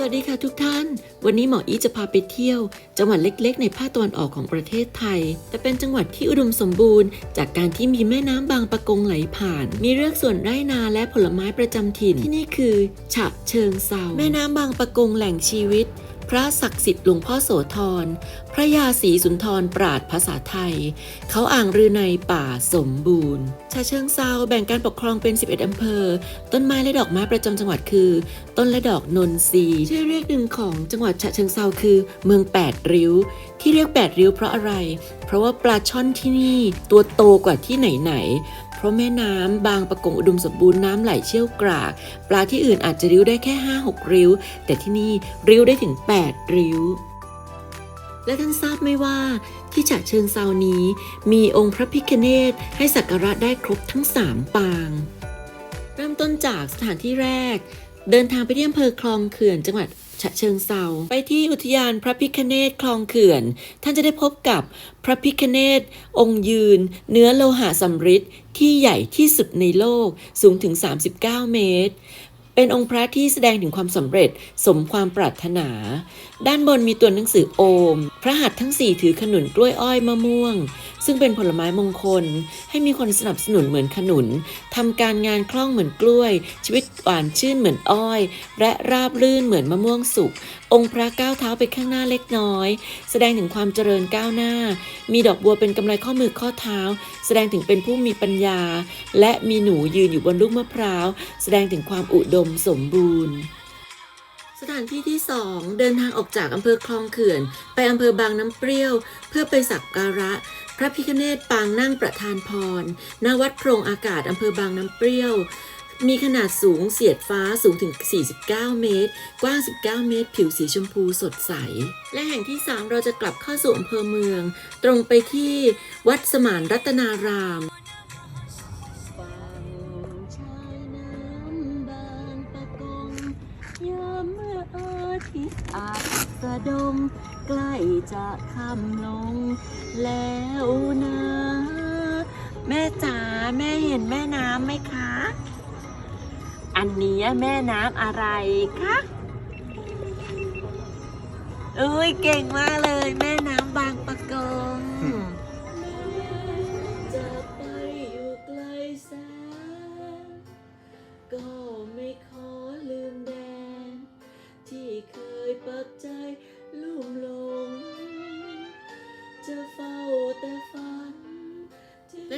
สวัสดีค่ะทุกท่าน วันนี้หมออีจะพาไปเที่ยว จังหวัดเล็กๆ ในภาคตะวันออกของประเทศไทย แต่เป็นจังหวัดที่อุดมสมบูรณ์ จากการที่มีแม่น้ำบางปะกงไหลผ่าน มีเรือกส่วนไร่นาและผลไม้ประจำถิ่น ที่นี่คือ ฉะเชิงเซาแม่น้ำบางปะกงแหล่งชีวิต พระศักดิ์สิทธิ์หลวงพ่อโสธร พระยาศรีสุนทรปราดภาษาไทย เขาอ่างรือในป่าสมบูรณ์ ชาเชิงเซาแบ่งการปกครองเป็น 11 อำเภอ ต้นไม้และดอกไม้ประจำจังหวัดคือ ต้นและดอกนนทรีชื่อเรียกหนึ่งของจังหวัดฉะเชิงเซาคือ เมือง 8 ริ้ว ที่เรียก 8 ริ้วเพราะอะไร เพราะว่าปลาช่อนที่นี่ตัวโตกว่าที่ไหนๆ เพราะแม่น้ำบางประกงอุดมสมบูรณ์น้ำไหลเชี่ยวกราก ปลาที่อื่นอาจจะริ้วได้แค่ 5-6 ริ้ว แต่ที่นี่ริ้วได้ถึง 8 ริ้ว และท่านทราบไหมว่าที่ฉะเชิงเซานี้ มีองค์พระพิคเนตให้สักการะได้ครบทั้ง 3 ปาง เริ่มต้นจากสถานที่แรก เดินทางไปที่อำเภอคลองเขื่อนจังหวัด ฉะเชิงเซาไปที่อุทยานพระพิคเนตคลองเขื่อน ท่านจะได้พบกับพระพิคเนตองค์ยืน เนื้อโลหะสำริดที่ใหญ่ที่สุดในโลกสูงถึง 39 เมตร เป็นองค์พระที่แสดงถึงความสำเร็จสมความปรารถนาด้านบนมีตัวหนังสือโอม พระหัตถ์ทั้งสี่ถือขนุนกล้วยอ้อยมะม่วง ซึ่งเป็นผลไม้มงคล ให้มีคนสนับสนุนเหมือนขนุนทำการงานคล่องเหมือนกล้วย ชีวิตหวานชื่นเหมือนอ้อย และราบรื่นเหมือนมะม่วงสุก องค์พระก้าวเท้าไปข้างหน้าเล็กน้อย แสดงถึงความเจริญก้าวหน้า มีดอกบัวเป็นกำไรข้อมือข้อเท้า แสดงถึงเป็นผู้มีปัญญา และมีหนูยืนอยู่บนลูกมะพร้าว แสดงถึงความอุดมสมบูรณ์ สถานที่ที่ 2 เดินทางออกจากอำเภอคลองเขื่อน ไปอำเภอบางน้ำเปรี้ยว เพื่อไปสักการะ พระพิคเนตปางนั่งประทานพรณวัดโพรงอากาศอำเภอบางน้ำเปรี้ยว มีขนาดสูงเสียดฟ้าสูงถึง 49 เมตร กว้าง 19 เมตร ผิวสีชมพูสดใส และแห่งที่ 3 เราจะกลับเข้าสู่อำเภอเมือง ตรงไปที่วัดสมานรัตนาราม ทิตย์อาจสะดง ใกล้จะค่ำลง แล้วนะ แม่จ๋าแม่เห็นแม่น้ำไหมคะ อันนี้แม่น้ำอะไรคะเอ้ยเก่งมากเลย แม่น้ำบางปะกง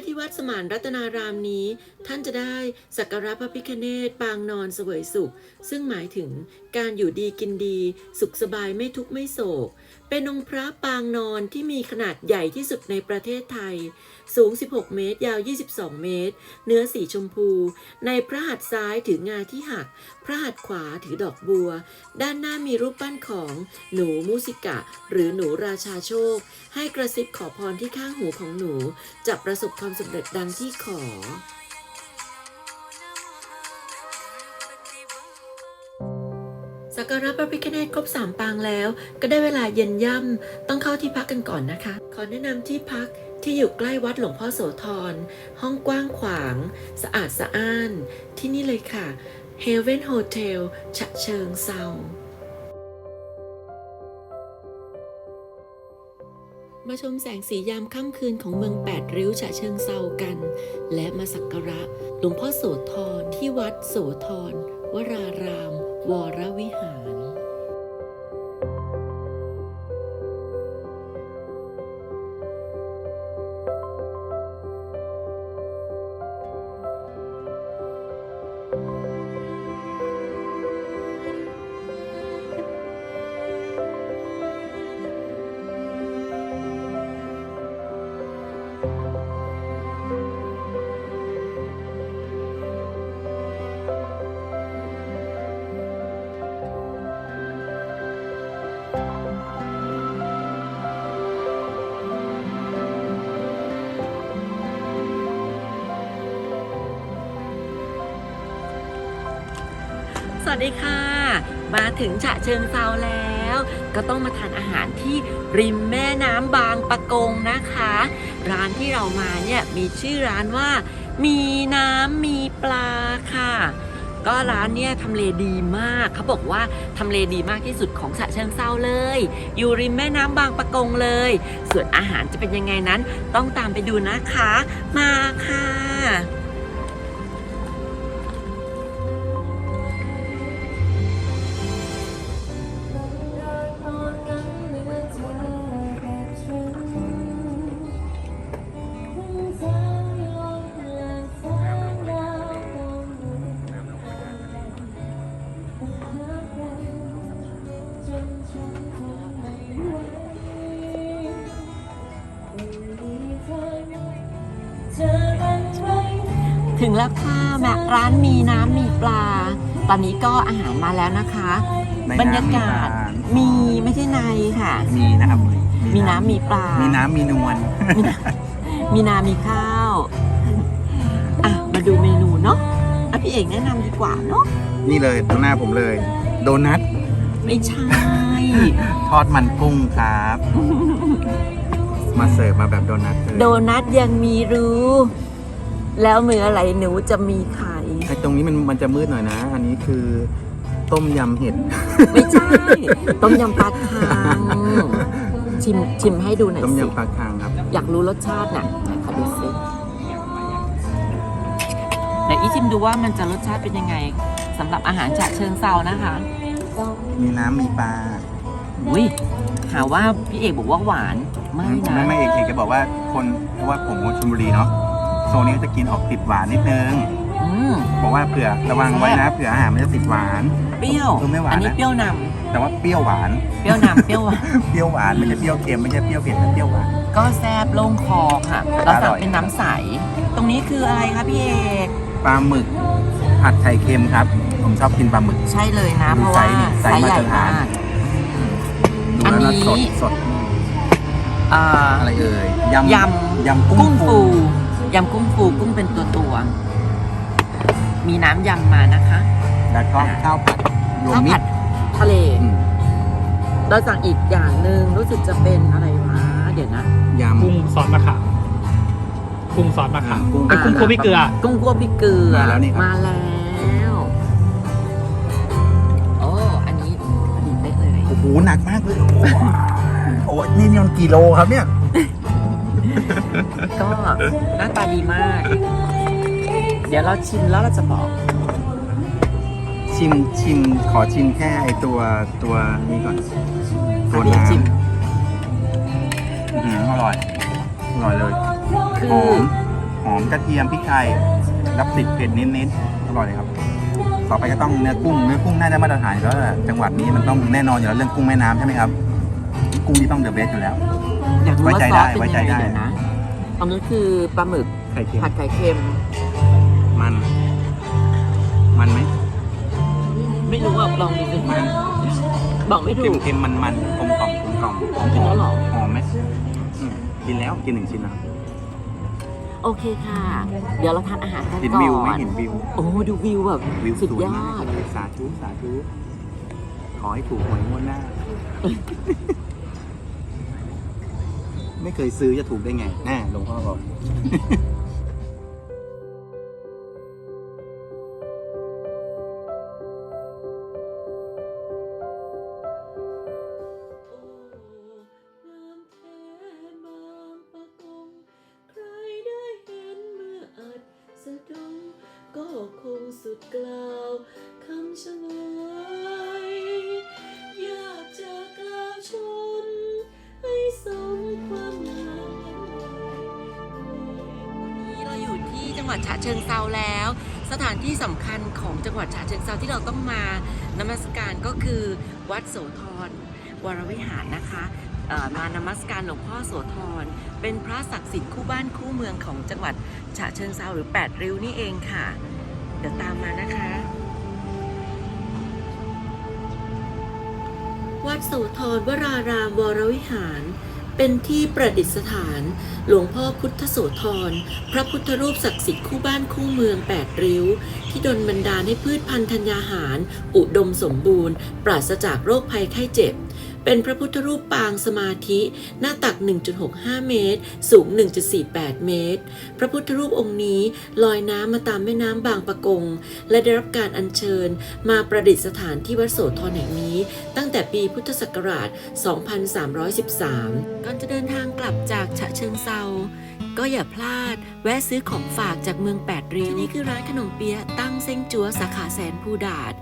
และที่วัดสมานรัตนารามนี้ ท่านจะได้สักการะพระพิคเนตปางนอนเสวยสุข ซึ่งหมายถึงการอยู่ดีกินดี สุขสบายไม่ทุกข์ไม่โศก เป็นองค์พระปางนอนที่มีขนาดใหญ่ที่สุดในประเทศไทย สูง 16 เมตร ยาว 22 เมตร เนื้อสีชมพู ในพระหัตถ์ซ้ายถืองาที่หัก พระหัตถ์ขวาถือดอกบัว ด้านหน้ามีรูปปั้นของหนูมูสิกะ หรือหนูราชาโชค ให้กระซิบขอพรที่ข้างหูของหนู จะประสบความสำเร็จดังที่ขอ กการะพระพิฆเนศครบสามปางแล้ว ก็ได้เวลาเย็นย่ำต้องเข้าที่พักกันก่อนนะคะ ขอแนะนำที่พักที่อยู่ใกล้วัดหลวงพ่อโสธร ห้องกว้างขวาง สะอาดสะอ้าน ที่นี่เลยค่ะ Heaven Hotel ฉะเชิงเซามาชมแสงสียามค่ำคืนของเมืองแปดริ้วฉะเชิงเซากัน และมาสักการะหลวงพ่อโสธรที่วัดโสธรวราราม วรวิหาร สวัสดีค่ะ มาถึงฉะเชิงเซาแล้ว ก็ต้องมาทานอาหารที่ริมแม่น้ำบางปะกงนะคะ ร้านที่เรามาเนี่ยมีชื่อร้านว่า มีน้ำมีปลาค่ะ ก็ร้านเนี่ยทำเลดีมากเขาบอกว่าทำเลดีมากที่สุดของฉะเชิงเซาเลย อยู่ริมแม่น้ำบางปะกงเลย ส่วนอาหารจะเป็นยังไงนั้น ต้องตามไปดูนะคะ มาค่ะ ถึงแล้วค่ะแม่ร้านมีน้ำมีปลา ตอนนี้ก็อาหารมาแล้วนะคะ ในบรรยากาศน้ำมีปลามีไม่ใช่ในค่ะมีนะครับมีน้ำมีปลา มีน้ำมีนวลมีนามีข้าว อะ มาดูเมนูเนาะอะพี่เอกแนะนำดีกว่าเนาะ นี่เลยตรงหน้าผมเลย โดนัทไม่ใช่ ทอดมันกุ้งครับ มาเสิร์ฟมาแบบโดนัทเลย โดนัทยังมีรู แล้วมืออะไรหนูจะมีไข่ไอ้ตรงนี้มันมันจะมืดหน่อยนะ อันนี้คือต้มยำเห็ด ไม่ใช่ ต้มยำปลาคังชิมชิมให้ดูหน่อยต้มสิยำปลาคังครับอยากรู้รสชาติน่ะไหนขอดูสิเดี๋ยวอีชิมดูว่ามันจะรสชาติเป็นยังไงสำหรับอาหารจากเชิงเซานะคะมีน้ำมีปลาอุ้ยหาว่าพี่เอกบอกว่าหวานไม่นะ ไม่ไม่เอกเอกจะบอกว่าคนเพราะว่าผมคนชลบุรีเนาะ โซนนี้จะกินออกติดหวานนิดนึง อืม บอกว่าเผื่อระวังไว้นะเผื่ออาหารมันจะติดหวาน เปรี้ยว เออไม่หวานนะ อันี้เปรี้ยวนแต่ว่าเปรี้ยวหวานำเปรี้ยวนำเปรี้ยวหวาน เปรี้ยวหวานไม่ใช่เปรี้ยวเค็มไม่ใช่เปรี้ยวเผ็ดแต่เปรี้ยวหวาน ก็แซบโล่งคอค่ะเราสั่งอร่อยเป็นน้ำใส ตรงนี้คืออะไรคะพี่เอก ปลาหมึกผัดไข่เค็มครับ ผมชอบกินปลาหมึก ใช่เลยนะดูเพราะไซว่าส์นี่ไซส์ไซส์ใหญ่มาตรฐามานกดูอันแล้วนี้นะสดสดเอ่อ อะไรเอ่ยยำยยำกุ้กุ้งงฟูฟู ยำกุ้งฟูกุ้งเป็นตัวตัวๆมีน้ำยำมานะคะ แล้วก็อ่าข้าวผัดรวมข้าวมิผัตดรทะเล อืมเราสั่งอีกอย่างหนึ่งรู้สึกจะเป็นอะไรวะเดี๋ยวนะ ยำ กุ้งซอสมะขามกุ้งซอสมะขามกุ้ง ไอ้ยกุ้งคั่วพริกเกลือ กุ้งคั่วพริกเกลือมาแล้วนี่ครับ มาแล้วโอ้อันนี้พอดีเป๊ะเลย โอ้โหหนักมากเลย โอ้โหโอ้โหนี่นี่มันกี่โลครับเนี่ยก็ หน้าตาดีมาก เดี๋ยวเราชิมแล้วเราจะบอก ชิมชิมขอชิมแค่ไอตัวตัวนี้ก่อน ตัวอันนี้น้ำชิมอื้อหืออร่อย อร่อยเลยคืหออมหอมกระเทียมพริกไทยรับติดเผ็ดนิดๆอร่อยเลยครับ ต่อไปก็ต้องเนื้อกุ้งเนื้อกุ้งน่าจะมาตรฐานอยู่แล้วแหละจังหวัดนี้มันต้องแน่นอนอยู่แล้วเรื่องกุ้งแม่น้ำใช่ไหมครับ กุ้งที่ต้องเดอะเบสอยู่แล้ว อยากรู้ไว้ว่าใจซอสได้เป็นไว้ยังใจไงได้เดี๋ยวนะ อันนี้คือปลาหมึกไข่เค็มผัดไข่เค็ม มัน มันไหมไม่รู้อะลองดูสิมันบอกไม่ถูเค็มกเค็มมันมันกลมกล่อมกลมกล่อมกินแล้วเหรอหอมไหมอืมกินแล้วกินหนึ่งชิ้นแล้วโอเคค่ะ เดี๋ยวเราทานอาหารกันเห็นก่อนวิวไหมเห็นวิว โอ้ดูวิวแบบวิวสุดสวยยอมากดสาธุสาธุขอให้ถูกหวยงวดหน้า ไม่เคยซื้อจะถูกได้ไงแน่หลวงพ่อบอก วัดฉะเชิงเซาแล้ว สถานที่สำคัญของจังหวัดฉะเชิงเซาที่เราต้องมานมัสการก็คือวัดโสธรวรวิหารนะคะมานมัสการหลวงพ่อโสธรเป็นพระศักดิ์สิทธิ์คู่บ้านคู่เมืองของจังหวัดฉะเชิงเซาหรือ 8 ริ้วนี่เองค่ะ เดี๋ยวตามมานะคะ วัดโสธรวรารามวรวิหาร เป็นที่ประดิษฐาน หลวงพ่อพุทธโสธร พระพุทธรูปศักดิ์สิทธิ์คู่บ้านคู่เมืองแปดริ้ว ที่ดลบันดาลให้พืชพันธุ์ธัญญาหาร อุดมสมบูรณ์ ปราศจากโรคภัยไข้เจ็บ เป็นพระพุทธรูปปางสมาธิ หน้าตัก 1.65 เมตร สูง 1.48 เมตร พระพุทธรูปองค์นี้ลอยน้ำมาตามแม่น้ำบางปะกง และได้รับการอัญเชิญมาประดิษฐานที่วัดโสธรแห่งนี้ ตั้งแต่ปีพุทธศักราช 2313 ก่อนจะเดินทางกลับจากฉะเชิงเซาก็อย่าพลาด แวะซื้อของฝากจากเมืองแปดริ้วนี่คือร้านขนมเปี๊ยะตั้งเซ้งจัวสาขาแสนภูดาด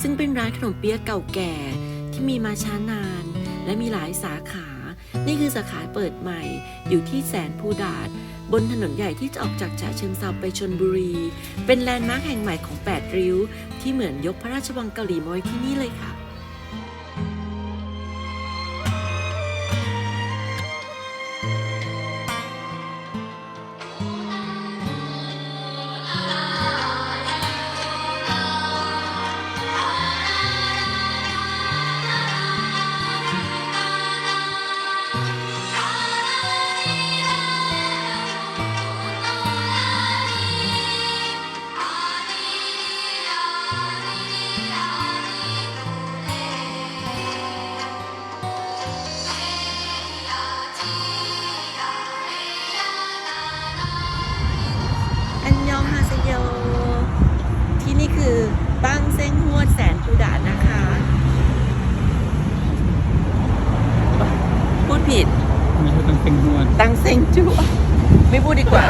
ซึ่งเป็นร้านขนมเปี๊ยะเก่าแก่ที่มีมาช้านาน และมีหลายสาขา นี่คือสาขาเปิดใหม่ อยู่ที่แสนภูดาดบนถนนใหญ่ที่จะออกจากฉะเชิงเซาไปชนบุรี เป็นแลนด์มาร์คแห่งใหม่ของแปดริ้ว ที่เหมือนยกพระราชวังเกาหลีมาไว้ที่นี่เลยค่ะ ตั้งเซ็งจั่วไม่พูดดีกว่า